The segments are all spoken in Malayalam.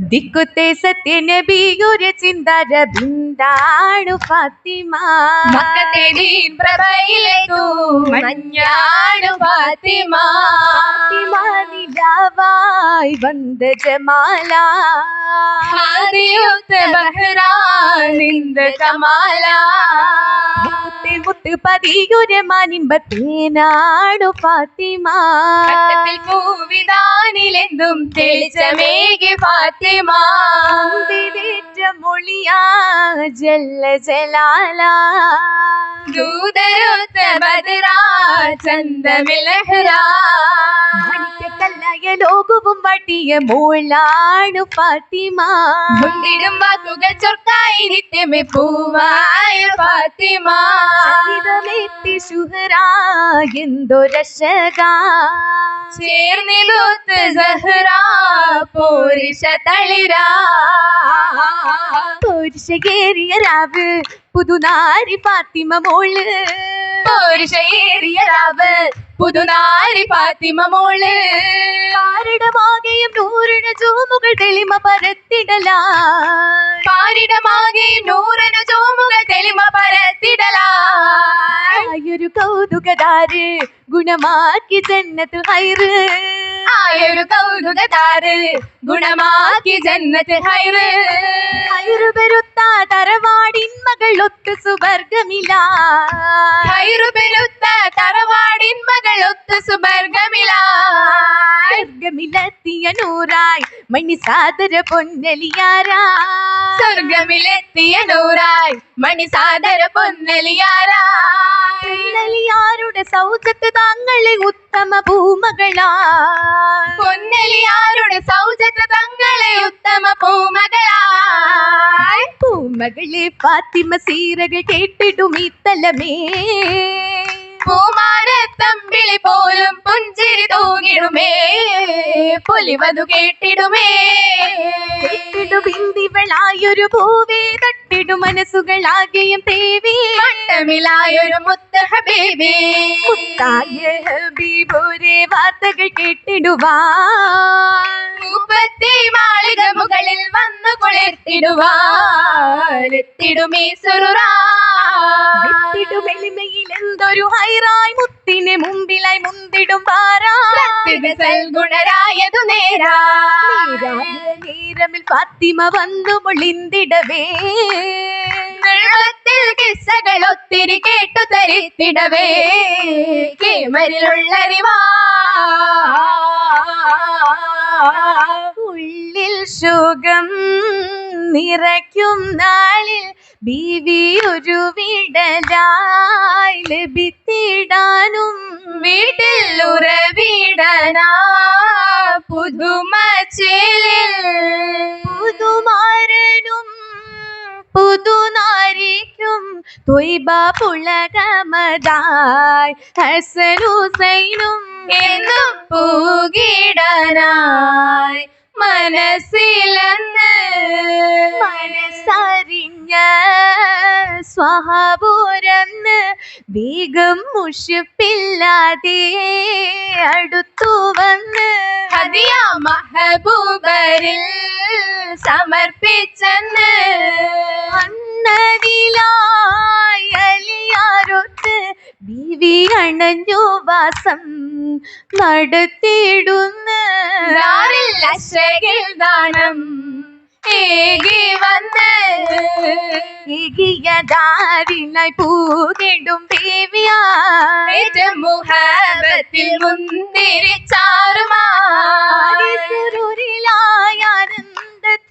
ദിക്കുത്തെ സത്യനബിയൊരു ചിന്തര ബിന്ദാണു ഫാത്തിമ. മക്കത്തെ ദീൻ പ്രഭയിലേതു മഞ്ഞാണു ഫാത്തിമ. ഫാത്തിമ നിലാവായി വന്ദ ജമാല. ഹാദിയുത്ത ബഹ്റാനിന്ദ കമാല. മുത്ത് മുത്ത് പതിയൊരു മാനിമ്പത്തേനാണു ഫാത്തിമ. പൂവിതാനിലെന്തും തെളിച്ചമേകി ഫാത്തിമ. മൊഴിയാ ജല്ല ജലാല. ദൂതരുത്ത ബദ്രാ ചന്ദമിലഹ്റാ. മണിക്കല്ലായ ലോകവും വട്ടിയ മോളാണു ഫാത്തിമ. മുന്തിടും വാക്കുകൾ ചൊർക്കായി നിത്യമേ പൂവായ ഫാത്തിമ. ഇതമെത്തി ശുഹറ എന്തൊരശക. ചേർന്നിലൂത്ത് സഹറാ പോരിഷ തളിരാ. പുരുഷകേറിയ രാവ് പുതുനാരി ഫാത്തിമ മോൾ. പോരിഷയേറിയ രാവ് പുതുനാരി ഫാത്തിമ മോൾ. കാരിടമാകെയും നൂറിന് ചൂമുകൾ തെളിമ പരത്തിടലാ പാരിടമാകെയും നൂറിന് ചോമുകൾ തെളിമ പരത്തിടലാ ഒരു കൗതുകദാര് ഗുണമാക്കി ജന്നത്ത് ഹൈറ്. ആയൊരു കൗതുക താറ് ഗുണമാക്കി ജന്മത്തെ ഹൈറ്. ഹൈറ് പെരുത്ത തറവാടിൻ മകളൊത്ത് സുവർഗമില്ല. ഹൈറു പെരുത്ത തറവാടിൻ മകളൊത്ത് സുബർഗമിലാ സ്വർഗമിലെത്തിയ നൂറായി മണി സാദര പൊന്നലിയാരാ സ്വർഗമിലെത്തിയ നൂറായി മണി സാദര പൊന്നലിയാരാ പൊന്നലിയാരുടെ സൗജത്ത് താങ്കളെ ഉത്തമ പൂമകളാ പൊന്നലിയാരുടെ സൗജന്യ തങ്ങളെ ഉത്തമ പൂമകളാ പൂമകളെ പാത്തിമ സീരകൾ കേട്ടിടും ഈ തലമേ. പൂമാനത്തമ്പിളി പോലും പുഞ്ചിരി തൂങ്ങിടുമേ പൊലിവതു കേട്ടിടുമേ. കേട്ടിടും ഇന്ദിവളായൊരു പൂവേ തട്ടിടു മനസ്സുകളാകെയും തേവി വട്ടമിലായൊരു മുത്ത ഹബീബി. മുത്തായ ഹബീബോരെ വാർത്തകൾ കേട്ടിടുവാ മുപ്പത്തി മാളിക മുകളിൽ വന്നു കുളിർത്തിടുവാത്തിടുമേ സുറുറാ എന്തൊരു ഹൈറായി മുത്തിനെ മുമ്പിലായി മുന്തിടും പാരാ നേരാമിൽ നേരാ. നീരമിൽ ഫാത്തിമ വന്നു മുളിന്തിടവേ. വെള്ളത്തിൽ കിസ്സകൾ ഒത്തിരി കേട്ടു തരിത്തിടവേ. കേമരിലുള്ളറിവാ ഉള്ളിൽ സുഖം നിറയ്ക്കും നാളിൽ ബീവി ഒരു വിടലായി ലഭിത്തിടാനും വീട്ടിൽ ഉറവിടനാ പുതുമച്ചേലിൽ. പുതുമാരനും പുതുനാരിക്കും തൊയ്ബ പുളകമതായി. ഹസനുസൈനും എന്നും പൂകിടനായി. മനസ്സിലെന്ന് മനസ്സറിഞ്ഞ സ്വഹാപുരന്ന് വേഗം മുഷിപ്പില്ലാതെ അടുത്തു വന്ന് ഹദിയ മഹബൂബരിൽ സമർപ്പിച്ചെന്ന് അന്നതിലായി ബിവി അണഞ്ഞു വാസം നടത്തിയിടുന്ന ദാറിൽ ஏகி வந்து இகிய தாரினை பூகிடும் தேவியாட்ட முகத்தில் முந்திரி சாருமாருளாயந்த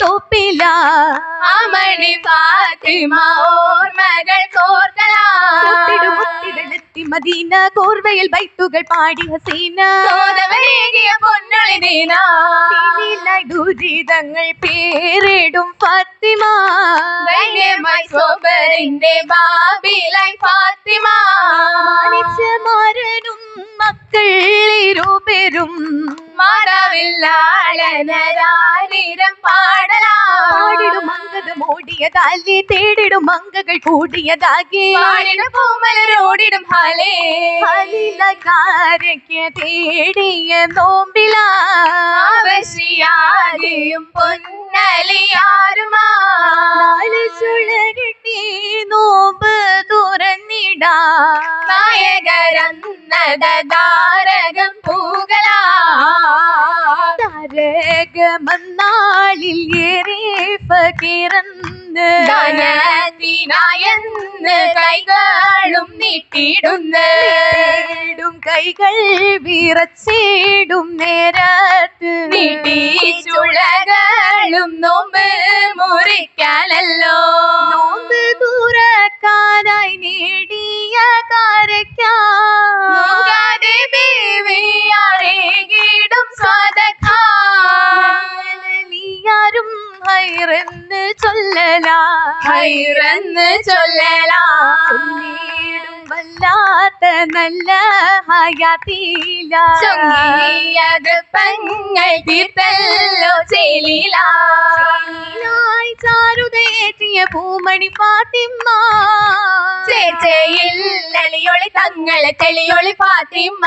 தொப்பிலா? அமணி பாத்திமா ஓர் மகள் கோர்தலா മുത്തിടലെത്തി മദീന കോർവയിൽ ബൈത്തുകൾ പാടി ഹസീന. ദുരിതങ്ങൾ പേരിടും ഫാത്തിമ. സോബറിന്റെ ബാബിലായി ഫാത്തിമ. മാനിച്ചമാരനും മക്കൾ ഇരുപെരും. മാതാവില്ലാളനരാനിരം പാടലാ. പാടിടും മങ്കത് മൂടിയതാലേ തേടിടും മംഗകൾ കൂടിയതാകെ. പൂമലരോടിടും ഹാലേ ഹലിലക്കാരയ്ക്ക് തേടിയ നോമ്പിലാ. ആവശ്യാകെയും പൊലിയും പൊന്നലിയാരുമാ നാല് ചുളകെട്ടി നോമ്പ് തുറന്നിടാ. നായകരന്നതാരകം പൂകളാ. താരകമന്നാളിൽ ഏറെ ഫകിറന്ന് ധനത്തിനായെന്ന് കൈകളും നീട്ടിയിടുന്നു നീട്ടിയിടും കൈകൾ വിറച്ചിടും നേരത്ത് നീട്ടി ചുളകളും നോമ്പ് മുറിക്കാനല്ലോ. നോമ്പ് തുറക്കാനായി നേടിയ കാരയ്ക്കാം. ഹൈറെന്ന് ചൊല്ലലാ. ഹൈറന്ന് ചൊല്ലലാ. വല്ലാത്ത നല്ല ഹയാത്തില. ചൊല്ലിയത് പങ്ങൾ തീർത്തല്ലോ ചെലിലാ. ചാരുതയേറ്റിയ പൂമണി പാത്തിമ്മ ചേച്ചയിൽ തങ്ങളെ തെളിയൊളി ഫാത്തിമ്മ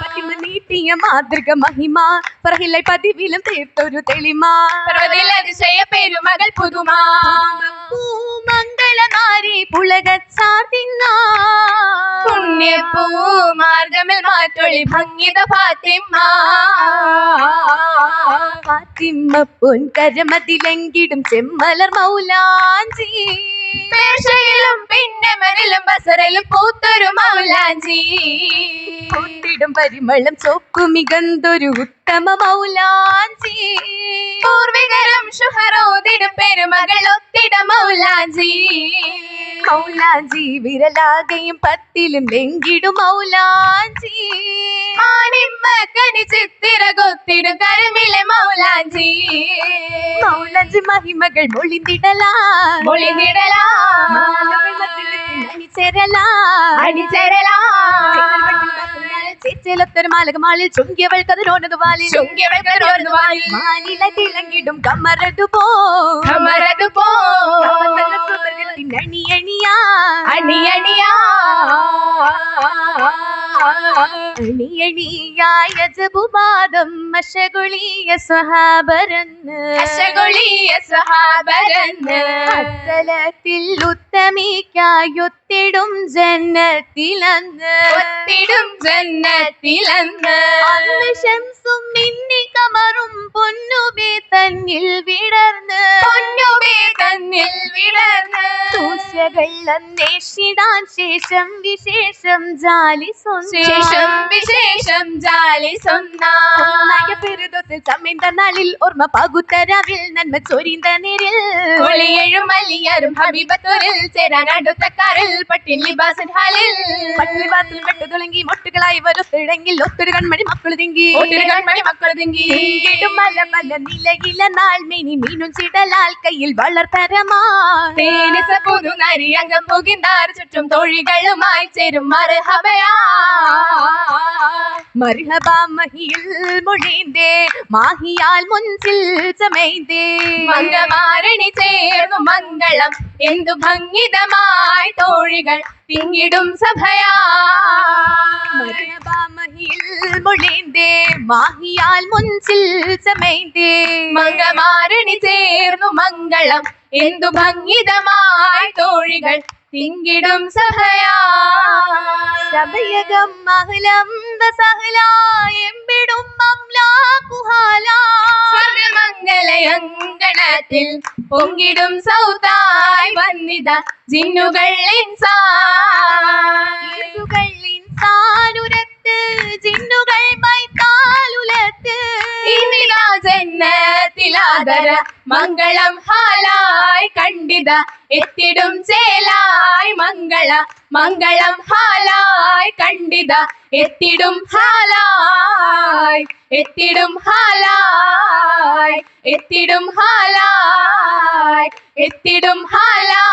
പത്തിമ നീട്ടിയ മാതൃക മഹിമ. പറഹിലായി പതിവിലും തീർത്തൊരു തെളിമ. പർവതിൽ അതിശയ പെരുമകൾ പുതുമ. പൂമംഗള നാരി പുളകച്ചാർത്തിന്ന പുണ്യപ്പൂ മാർഗമിൽ മാറ്റൊളി ഭംഗിത ഫാത്തിമ്മ ഫാത്തിമ്മ പൊൻ കരമതിലെങ്കിടും ചെമ്മലർ മൗലാഞ്ചി ും. പിന്നെ മനിലും ബസറലും പൂത്തൊരു മൗലാഞ്ചി. കൊണ്ടിടും പരിമളം ചൊക്കുമികന്തൊരു ഉത്തമ മൗലാഞ്ചി പൂർവികരും ഷുഹറോതിടും പെരുമകൾ ഒത്തിട മൗലാജി മൗലാജി വിരലാകയും പത്തിലും ലെങ്കിടും മൗലാജി ആണിമ്മ കനി ചിത്തിര കൊത്തിടും കരമിലെ உழஞ்சு மகிமகள் மொழிந்திடலாம் மொழிந்திடலாம் அணிசேரலாம். அணிசேரலாம். சேச்சேலத்தர் மாலகமாளில் சுங்கியவள் கதிரோனது வாலில். சுங்கியவள் கதிரோனது வாலில். மாலில திளங்கிடும் கமரது ജബുപാദം മശകുളിയ സ്വഹാബരന്ന് അശകുളിയ സഹാബരന്ന്. അത്തലത്തിൽ ഉത്തമിക്കായൊത്തിടും ജന്നത്തിലന്ന്. ഒത്തിടും ജന്നത്തിലന്ന്. അന്ന് ശംസും മിന്നി കമറും പൊന്നുബേ തന്നിൽ വിടർന്ന്. പൊന്നുമേ തന്നിൽ വിടർന്ന്. സൂക്ഷകൾ അന്വേഷിടാൻ ശേഷം വിശേഷം ജാലി ശേഷം വിശേഷം ജാലി സ്വന്തം പെരുതൊത്തിൽ ചമ്മീന്ത നാളിൽ ഓർമ്മ പകുത്തരവിൽ നന്മ ചൊരിന്ത നേരിൽ ഒളിയഴും മല്ലിയരും ഹബീബത്തൊരിൽ ചേരാൻ അടുത്തക്കാരിൽ പട്ടിൽ ലിബാസൻ ഹാലിൽ പട്ടിവാത്തിൽ പെട്ടു തുടങ്ങി മൊട്ടുകളായി വരത്തിഴങ്ങിൽ ഒത്തൊരു കൺമണി മക്കൾ തിങ്കി ഒത്തിരി കൺമണി മക്കൾ തിങ്കി തിങ്കിടും മല പല നിലയില നാൾ മെനി മീനും ചിടലാൽ കയ്യിൽ വളർത്തരമാ തേനിസ പുതു നരി അംഗം പുകിന്താർ ചുറ്റും തൊഴികളുമായി ചേരും മർഹബയാ മുൻസിൽ ചമൈന്തേ. മംഗമാരണി ചേർന്നു മംഗളം എന്തു ഭംഗിതമായി തോഴികൾ തിങ്ങിടും സഭയാ മഹിയിൽ മൊഴിന്തേ മാഹിയാൽ മുൻസിൽ മംഗമാരണി ചേർന്നു മംഗളം എന്തു ഭംഗിതമായി തോഴികൾ തിങ്ങിടും സഭയാ സഭയകം മഹലം സഹലായെമ്പിടും മംലാകുഹാല സ്വർഗമംഗലയങ്കണത്തിൽ പൊങ്ങിടും സൗതായി വന്നിത ജിന്നുകൾ ഇൻസാൻ. ഈസുകൾ ഇൻസാനുരത്ത് ജിന്നുകൾ മൈത്താലുലത്ത് ഇന്ദിരാ ജന്നത്തിലാദര മംഗളം ഹാലായി കണ്ടിത. എത്തിടും ചേലായി മംഗള മംഗളം ഹാലായി കണ്ടിത. എത്തിടും ഹാലായി എത്തിടും ഹാലായി എത്തിടും ഹാലായി എത്തിടും ഹാലായി.